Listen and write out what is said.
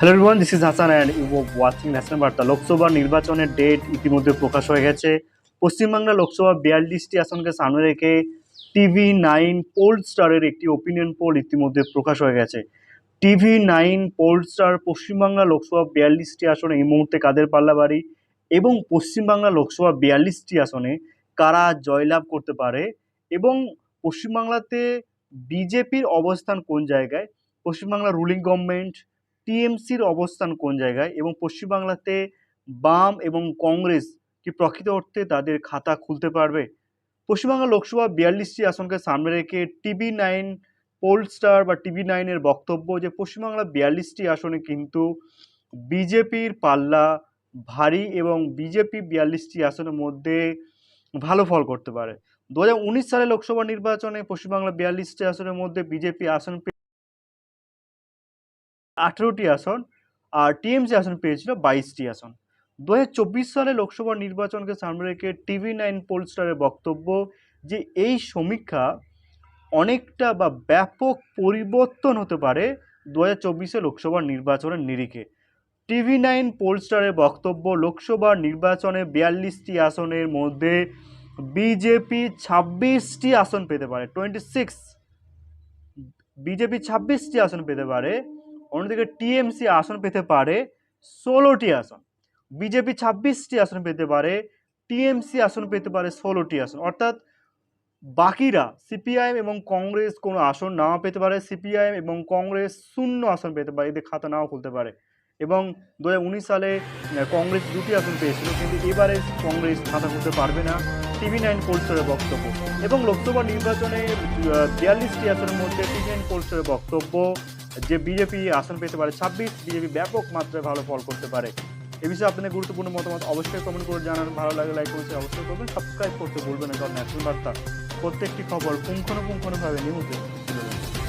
Hello everyone this is Hasan and you watching national বার্তা লোকসভা নির্বাচনের date ইতিমধ্যে প্রকাশ হয়ে গেছে পশ্চিমবাংলা লোকসভা বিয়াল্লিশটি আসনকে সামনে রেখে টিভি নাইন পোল স্টারের একটি ওপিনিয়ন পোল ইতিমধ্যে প্রকাশ হয়ে গেছে TV nine poll star Paschim Bangla Lok Sabha বিয়াল্লিশটি আসনে এই মুহূর্তে কাদের পাল্লা বাড়ি এবং পশ্চিমবাংলা লোকসভা বিয়াল্লিশটি আসনে কারা জয়লাভ করতে পারে এবং পশ্চিমবাংলাতে বিজেপির অবস্থান কোন জায়গায় পশ্চিমবাংলা রুলিং গভর্নমেন্ট টিএমসির অবস্থান কোন জায়গায় এবং পশ্চিমবাংলাতে বাম এবং কংগ্রেস কি প্রকৃত অর্থে তাদের খাতা খুলতে পারবে? পশ্চিমবাংলা লোকসভা বিয়াল্লিশটি আসনকে সামনে রেখে টিভি নাইন, পোলস্টার বা টিভি নাইনের বক্তব্য যে পশ্চিমবাংলা বিয়াল্লিশটি আসনে কিন্তু বিজেপির পাল্লা ভারী এবং বিজেপি বিয়াল্লিশটি আসনের মধ্যে ভালো ফল করতে পারে। দু সালে লোকসভা নির্বাচনে পশ্চিমবাংলা বিয়াল্লিশটি আসনের মধ্যে বিজেপি আসন আঠেরোটি আসন আর টিএমসি আসন পেয়েছিল বাইশটি আসন। দু হাজার চব্বিশ সালে লোকসভা নির্বাচনকে সামনে রেখে টিভি নাইন পোলস্টারের বক্তব্য যে এই সমীক্ষা অনেকটা বা ব্যাপক পরিবর্তন হতে পারে দু হাজার চব্বিশে লোকসভা নির্বাচনের নিরিখে। টিভি নাইন পোলস্টারের বক্তব্য, লোকসভা নির্বাচনে বিয়াল্লিশটি আসনের মধ্যে বিজেপি ছাব্বিশটি আসন পেতে পারে, টোয়েন্টি সিক্স, বিজেপি ছাব্বিশটি আসন পেতে পারে অন্যদিকে টিএমসি আসন পেতে পারে ষোলোটি আসন। বিজেপি ছাব্বিশটি আসন পেতে পারে, টিএমসি আসন পেতে পারে ষোলোটি আসন। অর্থাৎ বাকিরা সিপিআইএম এবং কংগ্রেস কোনো আসন নাও পেতে পারে, সিপিআইএম এবং কংগ্রেস শূন্য আসন পেতে পারে, এদের খাতা নাও খুলতে পারে। এবং দু হাজার উনিশ সালে কংগ্রেস দুটি আসন পেয়েছিল, কিন্তু এবারে কংগ্রেস খাতা খুলতে পারবে না। টিভি নাইন পোলস্টারের বক্তব্য। এবং লোকসভা নির্বাচনে বিয়াল্লিশটি আসনের মধ্যে টিভি নাইন পোলস্টারের বক্তব্য। যে বিজেপি আসন পেতে পারে, ছাব্বিশ বিজেপি ব্যাপক মাত্রায় ভালো ফল করতে পারে। এ বিষয়ে আপনাদের গুরুত্বপূর্ণ মতামত অবশ্যই কমেন্ট করে জানান। ভালো লাগে লাইক করছে অবশ্যই করবেন। সাবস্ক্রাইব করতে ভুলবেন না, কারণ ন্যাশনাল বার্তা। প্রত্যেকটি খবর পুঙ্খানুপুঙ্খানুভাবে ধরে।